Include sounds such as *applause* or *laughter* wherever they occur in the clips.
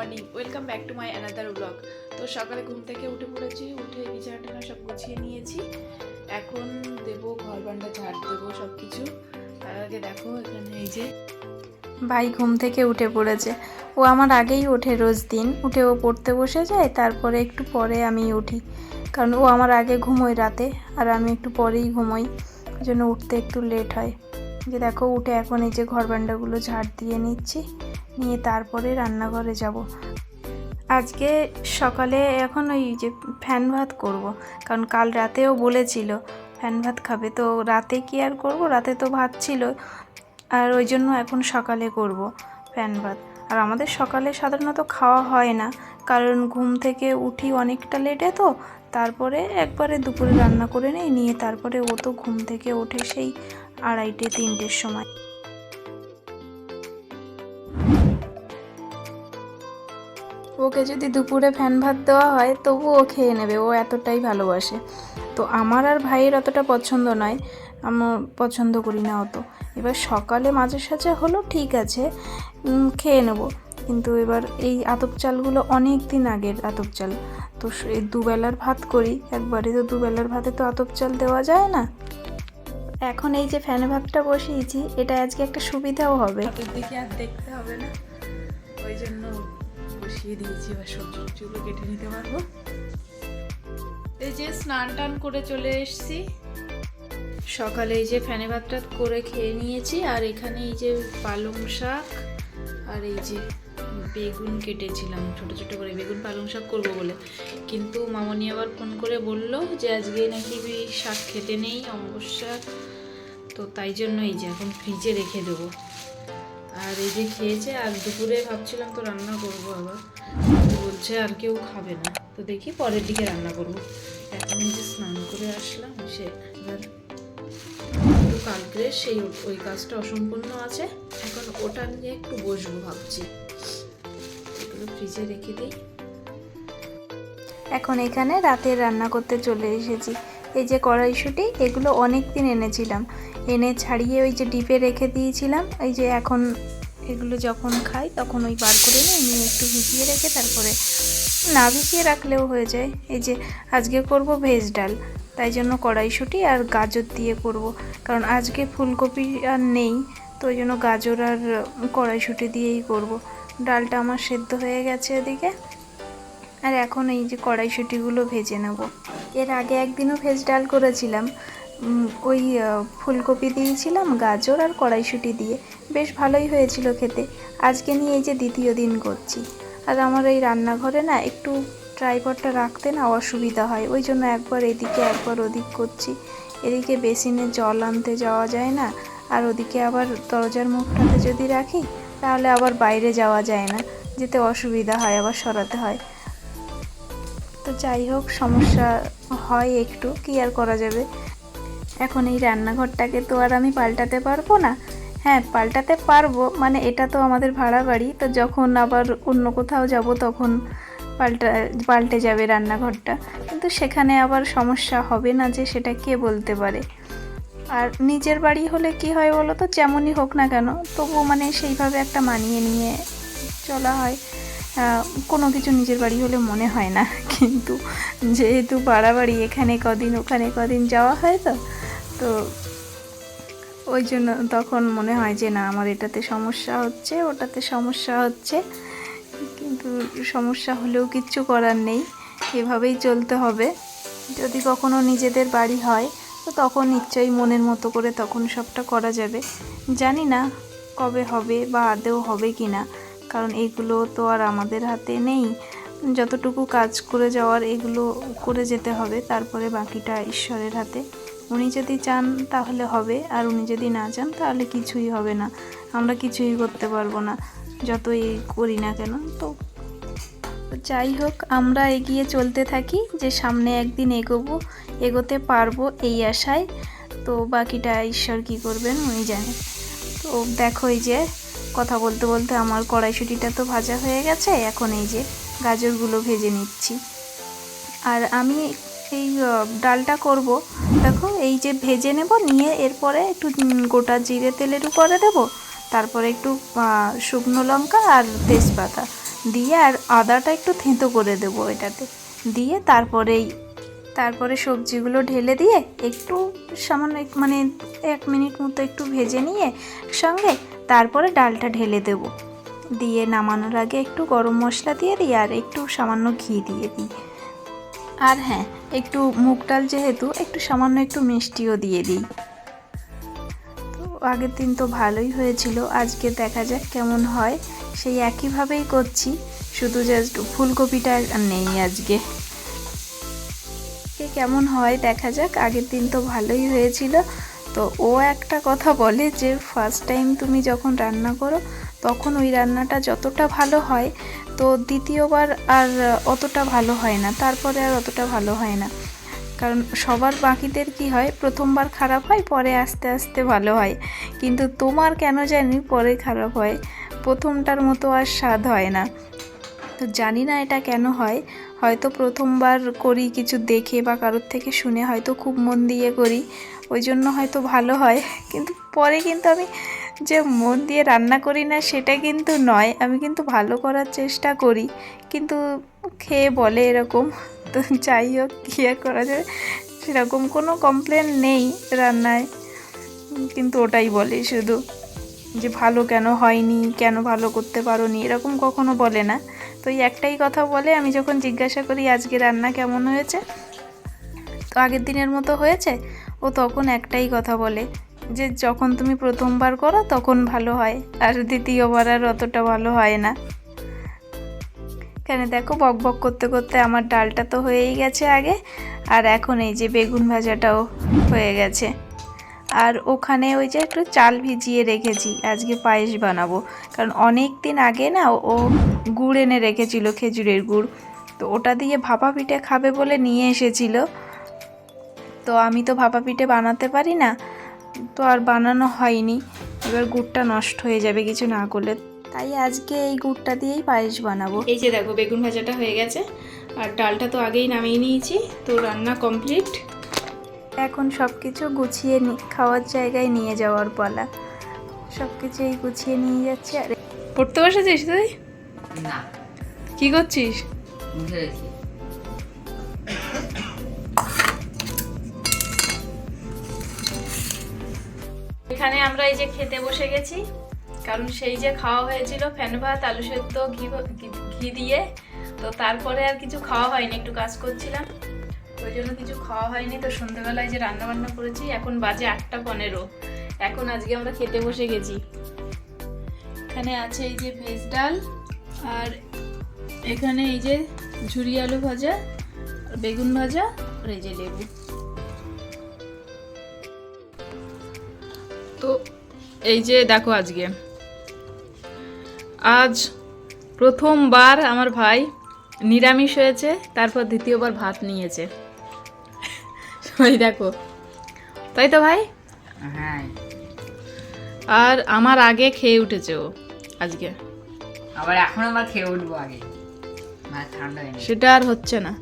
Morning welcome back to my another blog তো সকালে ঘুম থেকে উঠে পড়েছি, উঠে বিছানা টিছানা সব গুছিয়ে নিয়েছি। এখন দেবো ঘর বান্ডা ঝাড় দেবো সব কিছু তার আগে দেখো এখানে এই যে ভাই ঘুম থেকে উঠে পড়েছে। ও আমার আগেই ওঠে রোজ দিন। উঠে ও পড়তে বসে যায়, তারপরে একটু পরে আমি উঠি। কারণ ও আমার আগে ঘুমোয় রাতে, আর আমি একটু পরেই ঘুমোই। জন্য উঠতে একটু লেট হয়। যে দেখো, উঠে এখন এই যে ঘর বান্ডাগুলো ঝাড় দিয়ে নিচ্ছি। নিয়ে তারপরে রান্নাঘরে যাব। আজকে সকালে এখন ওই যে ফ্যান ভাত করব, কারণ কাল রাতেও বলেছিল ফ্যান ভাত খাবে। তো রাতে কি আর করব? রাতে তো ভাত ছিল। আর ওই জন্য এখন সকালে করব ফ্যান ভাত। আর আমাদের সকালে সাধারণত খাওয়া হয় না, কারণ ঘুম থেকে উঠি অনেকটা লেটে তো, তারপরে একবারে দুপুরে রান্না করে নিই, নিয়ে তারপরে ও তো ঘুম থেকে ওঠে সেই আড়াইটে, তিনটের সময়। ওকে যদি দুপুরে ফ্যান ভাত দেওয়া হয় তবু ও খেয়ে নেবে। ও এতটাই ভালোবাসে। তো আমার আর ভাইয়ের অতটা পছন্দ নয়। আমার পছন্দ করি না অত। এবার সকালে মাঝে সাঝে হলো, ঠিক আছে খেয়ে নেব। কিন্তু এবার এই আতপ চালগুলো অনেক দিন আগের আতপ চাল। তো এই দুবেলার ভাত করি। একবারে তো দুবেলার ভাতে তো আতপ চাল দেওয়া যায় না। এখন এই যে ফ্যানে ভাতটা বসিয়েছি, এটা আজকে একটা সুবিধাও হবে। দিকে আর দেখতে হবে না। ওই জন্য বসিয়ে দিয়েছি এবার সবজি চুলো কেটে নিতে পারব। এই যে স্নান টান করে চলে এসেছি। সকালে এই যে ফ্যানে ভাতটা করে খেয়ে নিয়েছি আর এখানে এই যে পালং শাক আর এই যে বেগুন কেটেছিলাম। ছোট ছোট করে বেগুন পালং শাক করব বলে। কিন্তু মামনি আবার ফোন করে বলল যে আজকে নাকি শাক খেতে নেই অমাবস্যা তো তাই জন্য এই যে এখন ফ্রিজে রেখে দেবো। আর এই যে খেয়েছে, আর দুপুরে ভাবছিলাম তো রান্না করব আবার। বলছে আর কেউ খাবে না। তো দেখি পরের দিকে রান্না করব। এখন যে স্নান করে আসলাম সে এবার কালকে সেই ওই কাজটা অসম্পূর্ণ আছে। এখন ওটা নিয়ে একটু বসবো ভাবছি। এগুলো ফ্রিজে রেখে দিই। এখন এখানে রাতের রান্না করতে চলে এসেছি। এই যে কড়াইশুঁটি, এগুলো অনেক দিন এনেছিলাম। এনে ছাড়িয়ে ওই যে ডিপে রেখে দিয়েছিলাম। এই যে এখন এগুলো যখন খাই, তখন ওই বার করে নিই নিয়ে একটু ভিজিয়ে রেখে তারপরে না ভিজিয়ে রাখলেও হয়ে যায়। এই যে আজকে করব ভেজ ডাল, তাই জন্য কড়াইশুঁটি আর গাজর দিয়ে করব। কারণ আজকে ফুলকপি আর নেই, তো ওই জন্য গাজর আর কড়াইশুঁটি দিয়েই করব। ডালটা আমার সেদ্ধ হয়ে গেছে এদিকে। আর এখন এই যে কড়াইশুঁটিগুলো ভেজে নেব। এর আগে একদিনও ভেজ ডাল করেছিলাম। ওই ফুলকপি দিয়েছিলাম, গাজর আর কড়াইশুঁটি দিয়ে। বেশ ভালোই হয়েছিল খেতে। আজকে নিয়ে এই যে দ্বিতীয় দিন করছি। আর আমার এই রান্নাঘরে না একটু ট্রাইপডটা রাখতে না অসুবিধা হয়। ওই জন্য একবার এদিকে, একবার ওদিক করছি। এদিকে বেসিনে জল আনতে যাওয়া যায় না। আর ওদিকে আবার দরজার মুখটাতে যদি রাখি, তাহলে আবার বাইরে যাওয়া যায় না। যেতে অসুবিধা হয়, আবার সরাতে হয়। তো যাই হোক, সমস্যা হয় একটু। কি আর করা যাবে? এখন এই রান্নাঘরটাকে তো আর আমি পাল্টাতে পারব না। হ্যাঁ পাল্টাতে পারব মানে এটা তো আমাদের ভাড়া বাড়ি, তো যখন আবার অন্য কোথাও যাব তখন পাল্টা, পাল্টে যাবে রান্নাঘরটা। কিন্তু সেখানে আবার সমস্যা হবে না যে সেটা কে বলতে পারে। আর নিজের বাড়ি হলে কি হয় বলো তো? যেমনই হোক না কেন তবুও মানে সেইভাবে একটা মানিয়ে নিয়ে চলা হয়। কোনো কিছু নিজের বাড়ি হলে মনে হয় না। *laughs* কিন্তু যেহেতু বাড়াবাড়ি এখানে কদিন, ওখানে কদিন যাওয়া হয় তো তো ওই জন্য তখন মনে হয় যে না, আমার এটাতে সমস্যা হচ্ছে, ওটাতে সমস্যা হচ্ছে। কিন্তু সমস্যা হলেও কিচ্ছু করার নেই, এভাবেই চলতে হবে। যদি কখনো নিজেদের বাড়ি হয়, তো তখন নিশ্চয়ই মনের মতো করে তখন সবটা করা যাবে। জানি না কবে হবে বা আদেও হবে কি না কারণ এগুলো তো আর আমাদের হাতে নেই। যতটুকু কাজ করে যাওয়ার এগুলো করে যেতে হবে, তারপরে বাকিটা ঈশ্বরের হাতে। উনি যদি চান তাহলে হবে, আর উনি যদি না চান তাহলে কিছুই হবে না। আমরা কিছুই করতে পারব না, যতই করি না কেন। তো যাই হোক, আমরা এগিয়ে চলতে থাকি যে সামনে একদিন এগোবো, এগোতে পারব এই আশায়। তো বাকিটা ঈশ্বর কি করবেন উনি জানেন। তো দেখো এই যে, কথা বলতে বলতে আমার কড়াইশুটিটা তো ভাজা হয়ে গেছে, এখন এই যে গাজরগুলো ভেজে নিচ্ছি। আর আমি এই ডালটা করব দেখো, এই যে ভেজে নেব, নিয়ে এরপরে একটু গোটা জিরে তেলের উপরে দেব। তারপরে একটু শুকনো লঙ্কা আর তেজপাতা দিয়ে আর আদাটা একটু থেঁতো করে দেবো এটাতে। দিয়ে তারপরেই তারপরে সবজিগুলো ঢেলে দিয়ে একটু সামান্য মানে এক মিনিট মতো একটু ভেজে নিয়ে সঙ্গে তারপরে ডালটা ঢেলে দেবো। দিয়ে নামানোর আগে একটু গরম মশলা দিয়ে দিই আর একটু সামান্য ঘি দিয়ে দিই। আর হ্যাঁ একটু মুগ ডাল যেহেতু, একটু সামান্য একটু মিষ্টিও দিয়ে দিই। তো আগের দিন তো ভালোই হয়েছিল, আজকে দেখা যাক কেমন হয়। সেই একইভাবেই করছি, শুধু জাস্ট ফুলকপিটা নেই আজকে। কে কেমন হয় দেখা যাক, আগের দিন তো ভালোই হয়েছিল। তো ও একটা কথা বলে যে ফার্স্ট টাইম তুমি যখন রান্না করো, তখন ওই রান্নাটা যতটা ভালো হয় তো দ্বিতীয়বার আর অতটা ভালো হয় না, তারপরে আর অতটা ভালো হয় না। কারণ সবার বাকিদের কি হয়, প্রথমবার খারাপ হয়, পরে আস্তে আস্তে ভালো হয়। কিন্তু তোমার কেন জানি পরে খারাপ হয়, প্রথমটার মতো আর স্বাদ হয় না। তো জানি না এটা কেন হয়, হয়তো প্রথমবার করি কিছু দেখে বা কারোর থেকে শুনে হয়তো খুব মন দিয়ে করি, ওই জন্য হয়তো ভালো হয়। কিন্তু পরে কিন্তু আমি যে মন দিয়ে রান্না করি না সেটা কিন্তু নয়, আমি কিন্তু ভালো করার চেষ্টা করি। কিন্তু খেয়ে বলে এরকম, তো যাই হোক, কী আর করা যাবে সেরকম কোনো কমপ্লেন নেই রান্নায়। কিন্তু ওটাই বলে শুধু যে ভালো কেন হয়নি, কেন ভালো করতে পারোনি, এরকম কখনো বলে না। তো এই একটাই কথা বলে, আমি যখন জিজ্ঞাসা করি আজকে রান্না কেমন হয়েছে, তো আগের দিনের মতো হয়েছে, ও তখন একটাই কথা বলে। যে যখন তুমি প্রথমবার করো, তখন ভালো হয়। আর দ্বিতীয়বার আর অতটা ভালো হয় না। কেন দেখো, বক বক করতে করতে আমার ডালটা তো হয়েই গেছে আগে। আর এখন এই যে বেগুন ভাজাটাও হয়ে গেছে। আর ওখানে ওই যে একটু চাল ভিজিয়ে রেখেছি, আজকে পায়েস বানাবো। কারণ অনেক দিন আগে না, ও গুড় এনে রেখেছিল, খেজুরের গুড়। তো ওটা দিয়ে ভাপা পিঠে খাবে বলে নিয়ে এসেছিল। তো আমি তো ভাপা পিঠে বানাতে পারি না। তো আর বানানো হয়নি। এবার গুড়টা নষ্ট হয়ে যাবে কিছু না করলে। তাই আজকে এই গুড়টা দিয়েই পায়েস বানাবো। এই যে দেখো বেগুন ভাজাটা হয়ে গেছে। আর ডালটা তো আগেই নামিয়ে নিয়েছি। তো রান্না কমপ্লিট এখন সব কিছু গুছিয়ে নি- খাওয়ার জায়গায় নিয়ে যাওয়ার পালা। সব কিছুই গুছিয়ে নিয়ে যাচ্ছি। আর পড়তে বসেছিস তুই? না। কি করছিস? এখানে আমরা এই যে খেতে বসে গেছি, কারণ সেই যে খাওয়া হয়েছিল ফ্যান ভাত, আলু সেদ্ধ, ঘি ঘি- দিয়ে, তো তারপরে আর কিছু খাওয়া হয়নি, একটু কাজ করছিলাম। ওই জন্য কিছু খাওয়া হয়নি, তো সন্ধ্যেবেলায় যে রান্না বান্না করেছি, এখন বাজে আটটা পনেরো। এখন আজকে আমরা খেতে বসে গেছি। এখানে আছে এই যে ভেজ ডাল, আর এখানে এই যে ঝুরি আলু ভাজা বেগুন ভাজা, আর এই যে লেবু। তো এই যে দেখো আজকে। আজ প্রথমবার আমার ভাই নিরামিষ হয়েছে তারপর দ্বিতীয়বার ভাত নিয়েছে। ওই দেখো। তাই তো ভাই? হ্যাঁ। আর আমার আগে খেয়ে উঠেছে ও আজকে। আবার এখন আবার খেয়ে উঠবো আগে। না ঠান্ডা হয়নি। সেটা আর হচ্ছে না।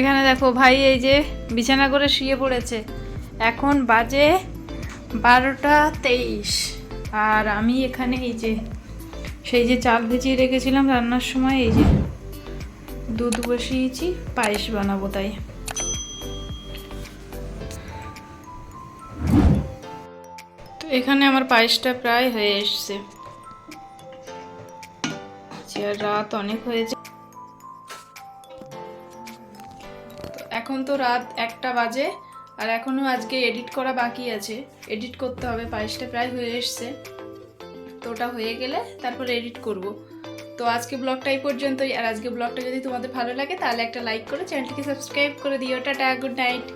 এখানে দেখো ভাই, এই যে বিছানা করে শুয়ে পড়েছে। এখন বাজে বারোটা তেইশ। আর আমি এখানে এই যে, সেই যে চাল ভেজিয়ে রেখেছিলাম রান্নার সময়, এই যে দুধ বসিয়েছি, পায়েস বানাবো তাই। এখানে আমার পায়েসটা প্রায় হয়ে এসছে। রাত অনেক হয়েছে। এখন তো রাত একটা বাজে, আর এখনও আজকে এডিট করা বাকি আছে। এডিট করতে হবে পায়েসটা প্রায় হয়ে এসছে। তো ওটা হয়ে গেলে তারপর এডিট করব। তো আজকে ব্লগটা এই পর্যন্তই, আর আজকে ব্লগটা যদি তোমাদের ভালো লাগে তাহলে একটা লাইক করে চ্যানেলটিকে সাবস্ক্রাইব করে দিও। Tata good night